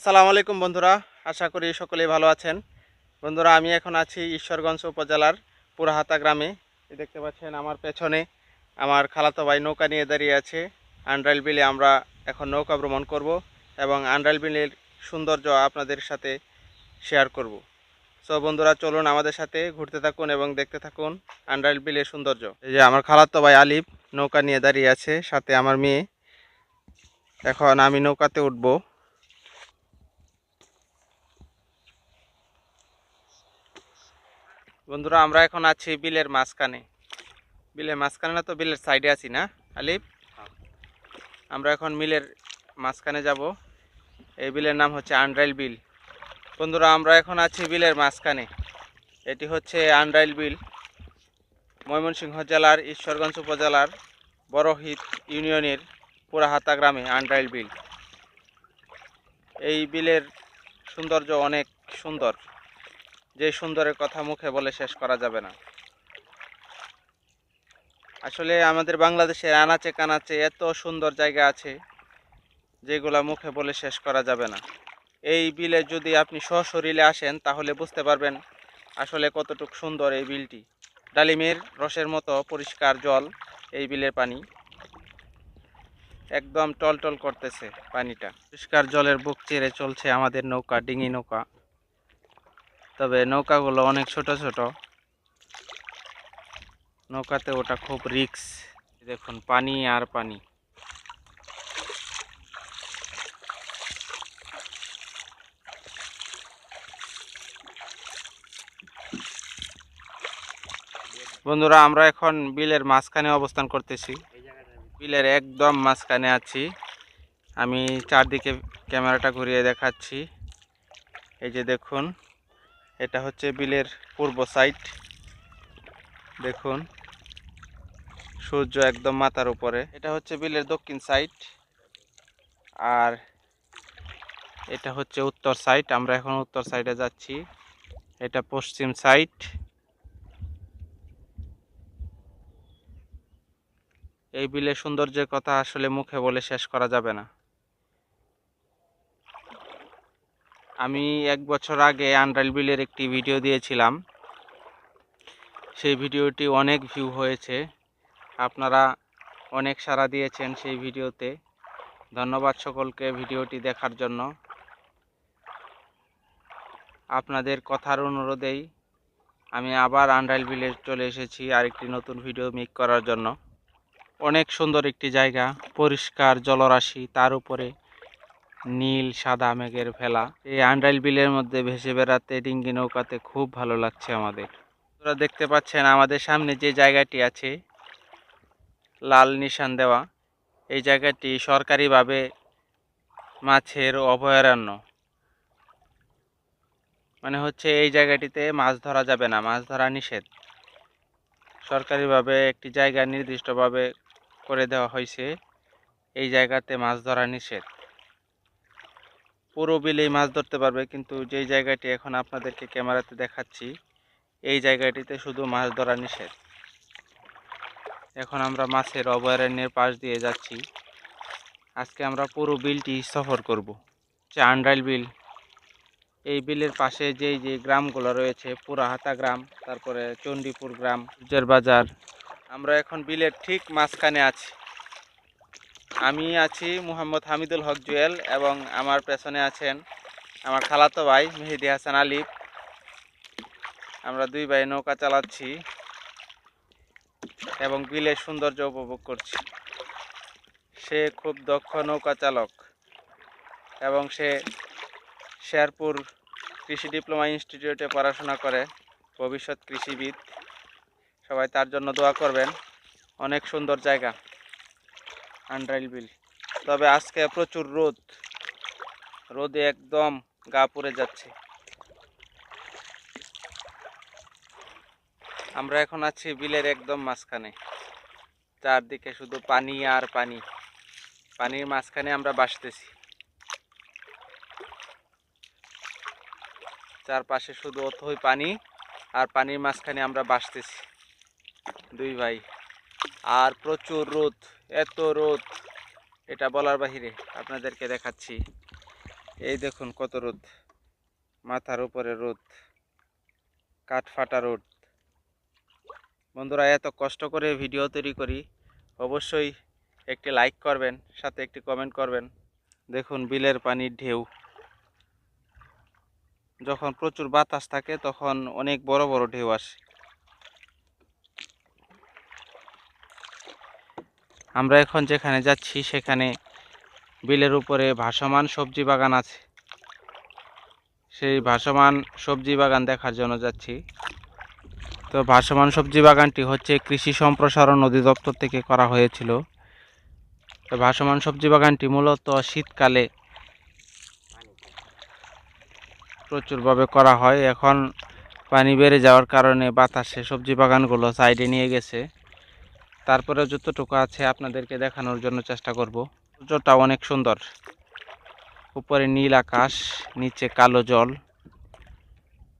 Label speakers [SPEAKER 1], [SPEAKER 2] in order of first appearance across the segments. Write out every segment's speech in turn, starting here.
[SPEAKER 1] আসসালামু আলাইকুম বন্ধুরা, আশা করি সকলেই ভালো আছেন। বন্ধুরা, আমি এখন আছি ঈশ্বরগঞ্জ উপজেলার পুরাহাতা গ্রামে। দেখতে পাচ্ছেন আমার পেছনে আমার খালাতো ভাই নৌকা নিয়ে দাঁড়িয়ে আছে। আন্ড্রাইল বিলে আমরা এখন নৌকা ভ্রমণ করব এবং আন্ড্রাইল বিলের সৌন্দর্য আপনাদের সাথে শেয়ার করব। সো বন্ধুরা, চলুন আমাদের সাথে ঘুরতে থাকুন এবং দেখতে থাকুন আন্ড্রাইল বিলের সৌন্দর্য। এই যে আমার খালাতো ভাই আলিফ নৌকা নিয়ে দাঁড়িয়ে আছে, সাথে আমার মেয়ে। এখন আমি নৌকাতে উঠবো। বন্ধুরা আমরা এখন আছি বিলের মাঝখানে। বিলের মাঝখানে না তো বিলের সাইডে আছি না আলিফ? আমরা এখন মিলের মাঝখানে যাব। এই বিলের নাম হচ্ছে আন্ড্রাইল বিল। বন্ধুরা আমরা এখন আছি বিলের মাঝখানে। এটি হচ্ছে আন্ড্রাইল বিল। ময়মনসিংহ জেলার ঈশ্বরগঞ্জ উপজেলার বড়হিত ইউনিয়নের পুরাহাতা গ্রামে আন্ড্রাইল বিল। এই বিলের সৌন্দর্য অনেক সুন্দর। যে সুন্দরের কথা মুখে বলে শেষ করা যাবে না। আসলে আমাদের বাংলাদেশের আনাচে কানাচে এত সুন্দর জায়গা আছে, যেগুলা মুখে বলে শেষ করা যাবে না। এই বিলে যদি আপনি সশরীরে আসেন, তাহলে বুঝতে পারবেন আসলে কতটুকু সুন্দর এই বিলটি। ডালিমের রসের মতো পরিষ্কার জল এই বিলের পানি। একদম টলটল করতেছে পানিটা। পরিষ্কার জলের বুক চেড়ে চলছে আমাদের নৌকা, ডিঙি নৌকা। তবে নৌকাগুলো অনেক ছোট ছোট। নৌকাতে ওটা খুব রিক্স। দেখুন, পানি আর পানি। বন্ধুরা, আমরা এখন বিলের মাঝখানে অবস্থান করতেছি। বিলের একদম মাঝখানে আছি। আমি চারদিকে ক্যামেরাটা ঘুরিয়ে দেখাচ্ছি। এই যে দেখুন এটা হচ্ছে বিলের পূর্ব সাইড দেখুন, সূর্য একদম মাথার উপরে। এটা হচ্ছে বিলের দক্ষিণ সাইড আর এটা হচ্ছে উত্তর সাইড আমরা এখন উত্তর সাইডে যাচ্ছি। এটা পশ্চিম সাইড এই বিলের সৌন্দর্যের কথা আসলে মুখে বলে শেষ করা যাবে না। আমি এক বছর আগে আন্ড্রাইল বিলের একটি ভিডিও দিয়েছিলাম। সেই ভিডিওটি অনেক ভিউ হয়েছে। আপনারা অনেক সাড়া দিয়েছেন সেই ভিডিওতে ধন্যবাদ সকলকে ভিডিওটি দেখার জন্য। আপনাদের কথার অনুরোধেই আমি আবার আন্ড্রাইল বিলে চলে এসেছি আরেকটি নতুন ভিডিও মেক করার জন্য। অনেক সুন্দর একটি জায়গা, পরিষ্কার জলরাশি, তার উপরে নীল, সাদা মেঘের ফেলা। এই আন্ডাইল বিলের মধ্যে ভেসে বেড়াতে ডিঙ্গি নৌকাতে খুব ভালো লাগছে আমাদের। আপনারা দেখতে পাচ্ছেন আমাদের সামনে যে জায়গাটি আছে, লাল নিশান দেওয়া। এই জায়গাটি সরকারিভাবে মাছের অভয়ারণ্য। মানে হচ্ছে এই জায়গাটিতে মাছ ধরা যাবে না, মাছ ধরা নিষেধ। সরকারিভাবে একটি জায়গা নির্দিষ্টভাবে করে দেওয়া হয়েছে, এই জায়গাতে মাছ ধরা নিষেধ। পুরো বিলেই মাছ ধরতে পারবে, কিন্তু যেই জায়গাটি এখন আপনাদেরকে ক্যামেরাতে দেখাচ্ছি, এই জায়গাটিতে শুধু মাছ ধরা নিষেধ। এখন আমরা মাছের অভয়ারণ্যের পাশ দিয়ে যাচ্ছি। আজকে আমরা পুরো বিলটি সফর করব, যে আন্ডাইল বিল। এই বিলের পাশে যেই যে গ্রামগুলো রয়েছে, পুরাহাতা গ্রাম, তারপরে চণ্ডীপুর গ্রাম বাজার, আমরা এখন বিলের ঠিক মাঝখানে আছি। আমি আছি মুহাম্মদ হামিদুল হক জুয়েল এবং আমার পেছনে আছেন আমার খালাতো ভাই মেহেদি হাসান আলিফ। আমরা দুই ভাই নৌকা চালাচ্ছি এবং বিলের সৌন্দর্য উপভোগ করছি। সে খুব দক্ষ নৌকা চালক এবং সে শেরপুর কৃষি ডিপ্লোমা ইনস্টিটিউটে পড়াশোনা করে, ভবিষ্যৎ কৃষিবিদ। সবাই তার জন্য দোয়া করবেন। অনেক সুন্দর জায়গা। আন্ড্রাইল বিল তবে আজকে প্রচুর রোদ। রোদে একদম গা পড়ে যাচ্ছে। আমরা এখন আছি বিলের একদম মাঝখানে। চারদিকে শুধু পানি আর পানি। পানির মাঝখানে আমরা বাসতেছি। চারপাশে শুধু অথই পানি আর পানির মাঝখানে আমরা বাসতেছি। দুই ভাই। আর প্রচুর রোদ, এত রোদ। এটা বলার বাহিরে আপনাদেরকে দেখাচ্ছি। এই দেখুন কত রোদ। মাথার উপরে রোদ। কাঠ ফাটা রোদ। বন্ধুরা, এত কষ্ট করে ভিডিও তৈরি করি। অবশ্যই একটি লাইক করবেন, সাথে একটি কমেন্ট করবেন। দেখুন বিলের পানির ঢেউ। যখন প্রচুর বাতাস থাকে, তখন অনেক বড় বড় ঢেউ আসে। আমরা এখন যেখানে যাচ্ছি সেখানে বিলের উপরে ভাসমান সবজি বাগান আছে। সেই ভাসমান সবজি বাগান দেখার জন্য যাচ্ছি। তো ভাসমান সবজি বাগানটি হচ্ছে কৃষি সম্প্রসারণ অধিদপ্তর থেকে করা হয়েছিল। তো ভাসমান সবজি বাগানটি মূলত শীতকালে প্রচুরভাবে করা হয়। এখন পানি বেড়ে যাওয়ার কারণে বাতাসে সবজি বাগানগুলো সাইডে নিয়ে গেছে। তারপরে যতটুকু আছে আপনাদেরকে দেখানোর জন্য চেষ্টা করব। সূর্যটা অনেক সুন্দর। উপরে নীল আকাশ, নিচে কালো জল।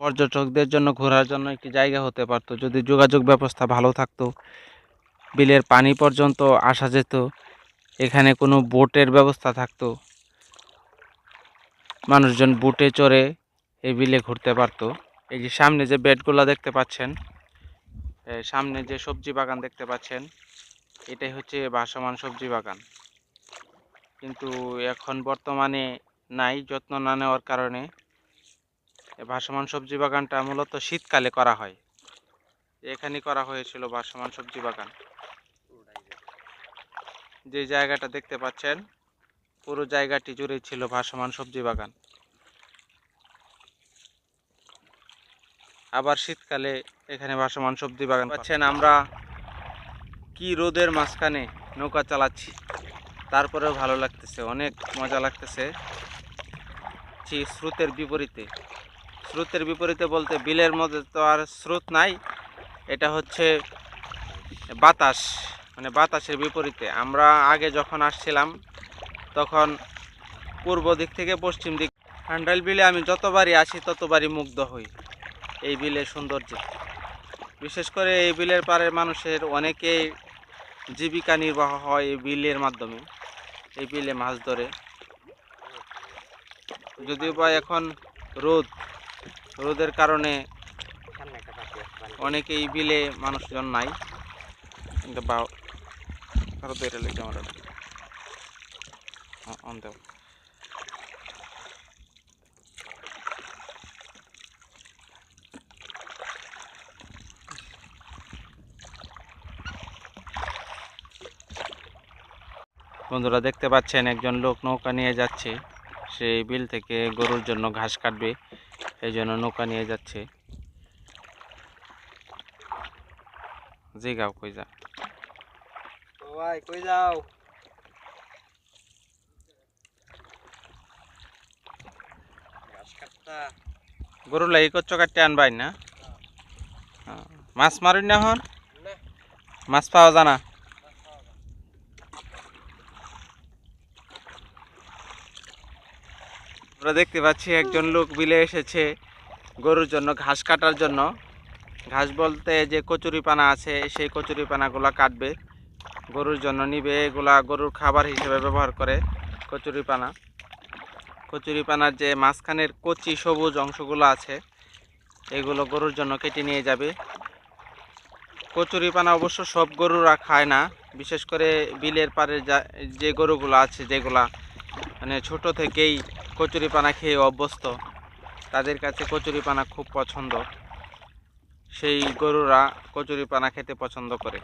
[SPEAKER 1] পর্যটকদের জন্য ঘোরার জন্য একটি জায়গা হতে পারতো। যদি যোগাযোগ ব্যবস্থা ভালো থাকতো, বিলের পানি পর্যন্ত আসা যেত, এখানে কোনো বোটের ব্যবস্থা থাকতো। মানুষজন বুটে চড়ে এই বিলে ঘুরতে পারতো। এই যে সামনে যে বেডগুলো দেখতে পাচ্ছেন সামনে যে সবজি বাগান দেখতে পাচ্ছেন, এটাই হচ্ছে ভাসমান সবজি বাগান। কিন্তু এখন বর্তমানে নাই, যত্ন না নেওয়ার কারণে ভাসমান সবজি বাগানটা মূলত শীতকালে করা হয়। এখানে করা হয়েছিল ভাসমান সবজি বাগান। যে জায়গাটা দেখতে পাচ্ছেন, পুরো জায়গাটি জুড়ে ছিল ভাসমান সবজি বাগান। আবার শীতকালে এখানে ভাসমান সবজি বাগান পাচ্ছেন। আমরা কি রোদের মাঝখানে নৌকা চালাচ্ছি, তারপরেও ভালো লাগতেছে, অনেক মজা লাগতেছে। স্রোতের বিপরীতে। স্রোতের বিপরীতে বলতে বিলের মধ্যে তো আর স্রোত নাই, এটা হচ্ছে বাতাস মানে বাতাসের বিপরীতে। আমরা আগে যখন আসছিলাম, তখন পূর্ব দিক থেকে পশ্চিম দিক হান্ডাইল বিলে আমি যতবারই আসি, ততবারই মুগ্ধ হই। এই বিলের সৌন্দর্য। বিশেষ করে এই বিলের পাড়ের মানুষের অনেকেই জীবিকা নির্বাহ হয় এই বিলের মাধ্যমে, এই বিলে মাছ ধরে। যদিও বা এখন রোদ, রোদের কারণে অনেকেই বিলে মানুষজন নাই। বা আরও বেড়ে লেগে আমরা অন বন্ধুরা দেখতে পাচ্ছেন একজন লোক নৌকা নিয়ে যাচ্ছে। সেই বিল থেকে গরুর জন্য ঘাস কাটবে এই জন্য নৌকা নিয়ে যাচ্ছে। জিগাও কই যা
[SPEAKER 2] ভাই কই যাও?
[SPEAKER 1] গরু লাগি কচ্চ কাটতে আনবাই না? হ্যাঁ। মাছ মারুন না হন মাছ পাওয়া জানা আমরা দেখতে পাচ্ছি একজন লোক বিলে এসেছে গরুর জন্য, ঘাস কাটার জন্য। ঘাস বলতে যে কচুরি পানা আছে, সেই কচুরি পানাগুলো কাটবে। গরুর জন্য নিবে, এগুলা গরুর খাবার হিসেবে ব্যবহার করে কচুরি পানা। কচুরি পানার যে মাঝখানের কচি সবুজ অংশগুলো আছে, এগুলো গরুর জন্য কেটে নিয়ে যাবে। কচুরি পানা অবশ্য সব গরুরা খায় না, বিশেষ করে বিলের যা যে গরুগুলো আছে, যেগুলা মানে ছোট থেকেই কচুরি পানা খেয়ে অভ্যস্ত। তাদের কাছে কচুরি পানা খুব পছন্দ। সেই গরুরা কচুরি পানা খেতে পছন্দ করে।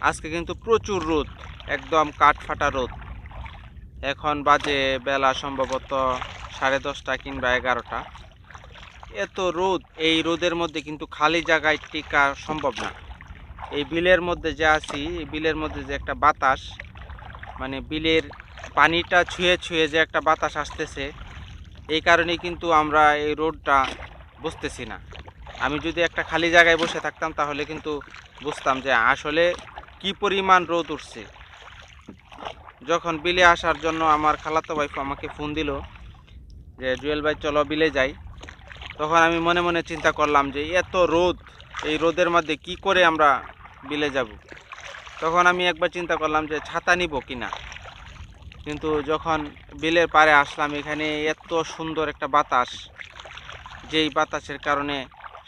[SPEAKER 1] আজকে কিন্তু প্রচুর রোদ, একদম কাঠ ফাটা রোদ। এখন বাজে বেলা সম্ভবত সাড়ে দশটা কিংবা এগারোটা। এত রোদ, এই রোদের মধ্যে কিন্তু খালি জায়গায় টিকা সম্ভব না। এই বিলের মধ্যে যে আছি, এই বিলের মধ্যে যে একটা বাতাস মানে বিলের পানিটা ছুঁয়ে ছুঁয়ে যে একটা বাতাস আসতেছে, এই কারণে কিন্তু আমরা এই রোডটা বুঝতেছি না। আমি যদি একটা খালি জায়গায় বসে থাকতাম, তাহলে কিন্তু বুঝতাম যে আসলে কি পরিমাণ রোদ উঠছে। যখন বিলে আসার জন্য আমার খালাতো ভাই আমাকে ফোন দিল যে, জুয়েল ভাই, চলো বিলে যাই। তখন আমি মনে মনে চিন্তা করলাম যে, এত রোদ, এই রোদের মধ্যে কি করে আমরা বিলে যাব? তখন আমি একবার চিন্তা করলাম যে, ছাতা নিব কিনা কিন্তু যখন বিলের পাড়ে আসলাম, এখানে এত সুন্দর একটা বাতাস, যেই বাতাসের কারণে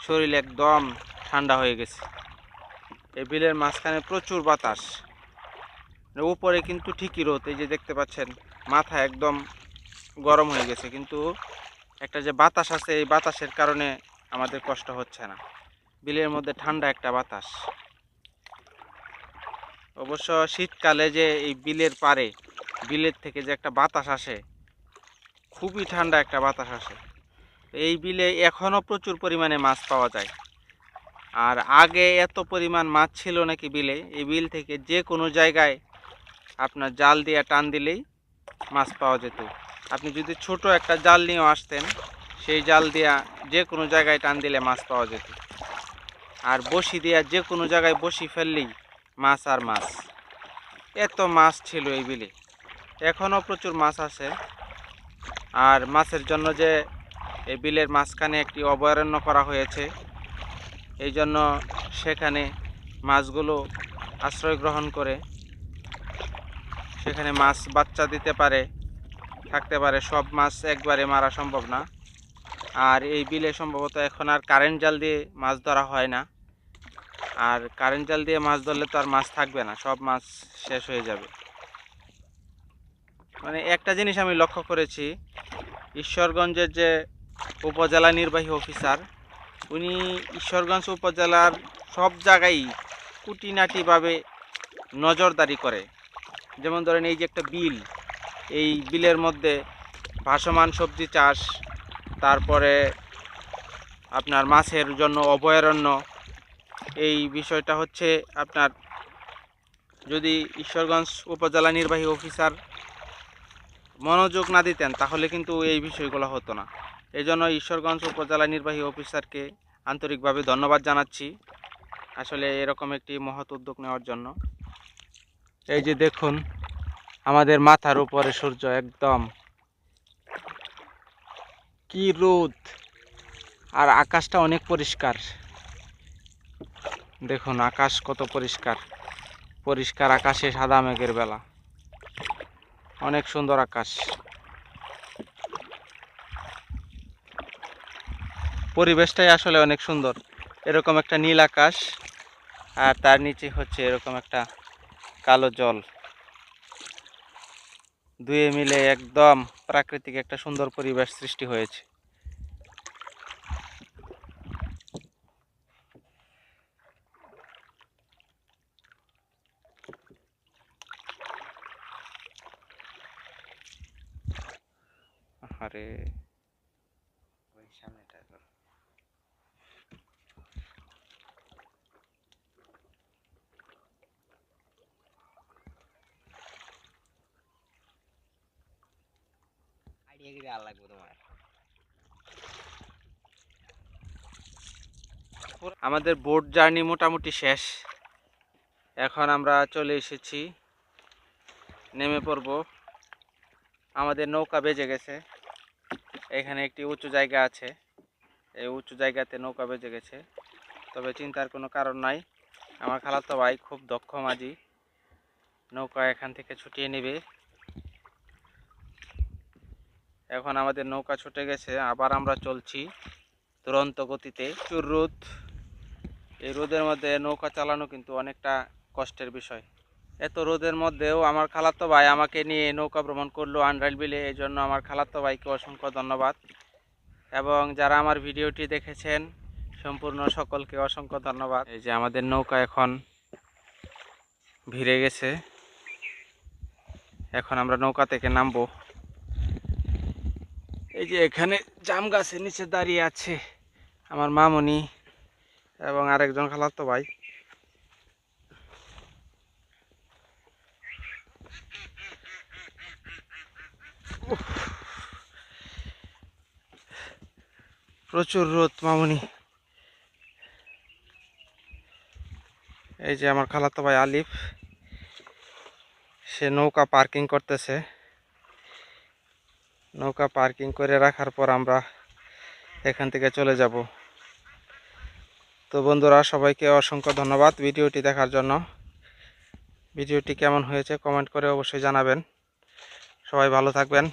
[SPEAKER 1] শরীর একদম ঠান্ডা হয়ে গেছে। এই বিলের মাঝখানে প্রচুর বাতাস। উপরে কিন্তু ঠিকই রোদ, এই যে দেখতে পাচ্ছেন, মাথা একদম গরম হয়ে গেছে, কিন্তু একটা যে বাতাস আছে, এই বাতাসের কারণে আমাদের কষ্ট হচ্ছে না। বিলের মধ্যে ঠান্ডা একটা বাতাস। অবশ্য শীতকালে যে এই বিলের পারে বিলের থেকে যে একটা বাতাস আসে, খুবই ঠান্ডা একটা বাতাস আসে। এই বিলে এখনও প্রচুর পরিমাণে মাছ পাওয়া যায়। আর আগে এত পরিমাণ মাছ ছিল নাকি বিলে, এই বিল থেকে যে কোনো জায়গায় আপনার জাল দিয়ে টান দিলেই মাছ পাওয়া যেত। আপনি যদি ছোট একটা জাল নিয়েও আসতেন, সেই জাল দিয়া যে কোনো জায়গায় টান দিলে মাছ পাওয়া যেত। আর বসি দিয়া যে কোনো জায়গায় বসি ফেললেই মাছ আর মাছ। এত মাছ ছিল এই বিলে। এখনও প্রচুর মাছ আছে। আর মাছের জন্য যে এই বিলের মাঝখানে একটি অভয়ারণ্য করা হয়েছে, এই জন্য সেখানে মাছগুলো আশ্রয় গ্রহণ করে, সেখানে মাছ বাচ্চা দিতে পারে, থাকতে পারে, সব মাছ একবারে মারা সম্ভব না। আর এই বিলে সম্ভবত এখন আর কারেন্ট জাল দিয়ে মাছ ধরা হয় না। আর কারেন্ট জাল দিয়ে মাছ ধরলে তো আর মাছ থাকবে না, সব মাছ শেষ হয়ে যাবে। মানে একটা জিনিস আমি লক্ষ্য করেছি, ঈশ্বরগঞ্জের যে উপজেলা নির্বাহী অফিসার, উনি ঈশ্বরগঞ্জ উপজেলার সব জায়গায় কুটিনাটিভাবে নজরদারি করে। যেমন ধরেন এই যে একটা বিল, এই বিলের মধ্যে ভাসমান সবজি চাষ, তারপরে আপনার মাছের জন্য অভয়ারণ্য, এই বিষয়টা হচ্ছে আপনার যদি ঈশ্বরগঞ্জ উপজেলা নির্বাহী অফিসার মনোযোগ না দিতেন, তাহলে কিন্তু এই বিষয়গুলো হতো না। এই জন্য ঈশ্বরগঞ্জ উপজেলা নির্বাহী অফিসারকে আন্তরিকভাবে ধন্যবাদ জানাচ্ছি। আসলে এরকম একটি মহৎ উদ্যোগ নেওয়ার জন্য। এই যে দেখুন, আমাদের মাথার উপরে সূর্য একদম। কি রোদ! আর আকাশটা অনেক পরিষ্কার। দেখুন, আকাশ কত পরিষ্কার। পরিষ্কার আকাশে সাদা মেঘের বেলা। অনেক সুন্দর আকাশ। পরিবেশটাই আসলে অনেক সুন্দর। এরকম একটা নীল আকাশ, আর তার নিচে হচ্ছে এরকম একটা কালো জল। দুয়ে মিলে একদম প্রাকৃতিক একটা সুন্দর পরিবেশ সৃষ্টি হয়েছে আরে
[SPEAKER 2] ওই সামনেটা কর। লাগবে তোমার।
[SPEAKER 1] আমাদের বোট জার্নি মোটামুটি শেষ। এখন আমরা চলে এসেছি। নেমে পড়ব। আমাদের নৌকা বেজে গেছে। এখানে একটি উঁচু জায়গা আছে। এই উঁচু জায়গাতে নৌকা বেজে গেছে। তবে চিন্তার কোনো কারণ নাই। আমার খালাতো ভাই খুব দক্ষ মাঝি। নৌকা এখান থেকে ছুটিয়ে নেবে। এখন আমাদের নৌকা ছুটে গেছে, আবার আমরা চলছি দুরন্ত গতিতে। প্রচুর রোদ। এই রোদের মধ্যে নৌকা চালানো কিন্তু অনেকটা কষ্টের বিষয়। এত রোদের মধ্যেও আমার খালাতো ভাই আমাকে নিয়ে নৌকা ভ্রমণ করল আন্ড্রাইল বিলে, এই জন্য আমার খালাতো ভাইকে অসংখ্য ধন্যবাদ। এবং যারা আমার ভিডিওটি দেখেছেন, সম্পূর্ণ সকলকে অসংখ্য ধন্যবাদ। এই যে আমাদের নৌকা এখন ভিড়ে গেছে। এখন আমরা নৌকা থেকে নামবো। এই যে এখানে জাম গাছের নিচে দাঁড়িয়ে আছে আমার মামনি এবং আরেকজন খালাতো ভাই। প্রচুর রোদ মামনি। এই যে আমার খালাতো ভাই আলিফ, সে নৌকা পার্কিং করতেছে। নৌকা পার্কিং করে রাখার পর আমরা এখান থেকে চলে যাব। তো বন্ধুরা, সবাইকে অসংখ্য ধন্যবাদ ভিডিওটি দেখার জন্য। ভিডিওটি কেমন হয়েছে কমেন্ট করে অবশ্যই জানাবেন। সবাই ভালো থাকবেন।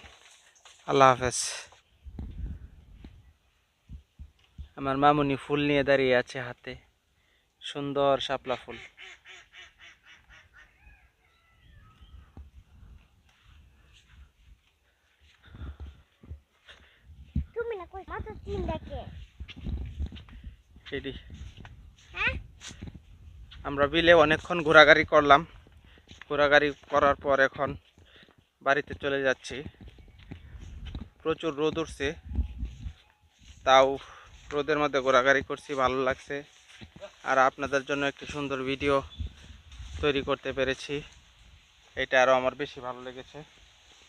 [SPEAKER 1] আল্লাহ হাফেজ। আমার মামুনি ফুল নিয়ে দাঁড়িয়ে আছে হাতে। সুন্দর শাপলা ফুল। এটি।
[SPEAKER 3] হ্যাঁ?
[SPEAKER 1] আমরা বিলে অনেকক্ষণ ঘোরাঘুরি করলাম। ঘোরাঘুরি করার পর এখন বাড়িতে চলে যাচ্ছি। প্রচুর রোদ উঠছে। তাও রোদের মধ্যে ঘোরাঘুরি করছি ভালো লাগছে। আর আপনাদের জন্য একটি সুন্দর ভিডিও তৈরি করতে পেরেছি। এটা আরও আমার বেশি ভালো লেগেছে।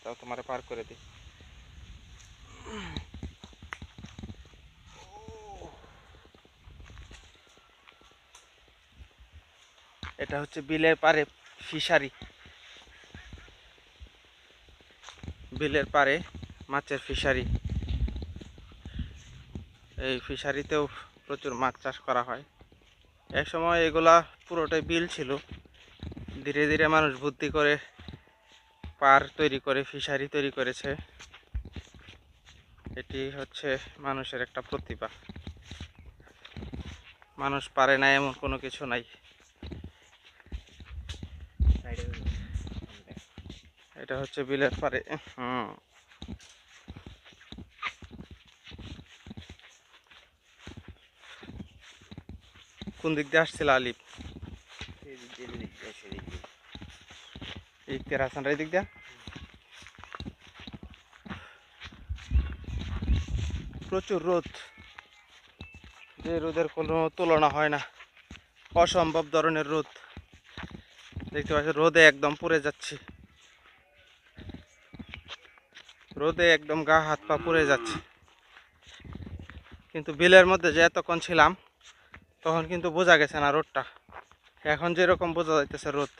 [SPEAKER 1] তাও তোমারে পার করে দিই। এটা হচ্ছে বিলের পারে ফিশারি। বিলের পারে মাছের ফিশারি। এই ফিশারিতেও প্রচুর মাছ চাষ করা হয়। এক সময় এগুলা পুরোটাই বিল ছিল। ধীরে ধীরে মানুষ বুদ্ধি করে পার তৈরি করে, ফিশারি তৈরি করেছে। এটি হচ্ছে মানুষের একটা প্রতিভা। মানুষ পারে না এমন কোনো কিছু নাই
[SPEAKER 2] সাইডে
[SPEAKER 1] এটা হচ্ছে বিলের পারে হুম। কোন দিক দিয়ে আসছিল হাসানরা এই দিক দিয়ে? প্রচুর রোদ। যে রোদের কোনো তুলনা হয় না। অসম্ভব ধরনের রোদ। দেখতে পাচ্ছি, রোদে একদম পুড়ে যাচ্ছি। রোদে একদম গা হাত পা পুড়ে যাচ্ছে। কিন্তু বিলের মধ্যে যে এতক্ষণ ছিলাম, তখন কিন্তু বোঝা গেছে না রোদটা। এখন যেরকম বোঝা যাইতেছে রোদ।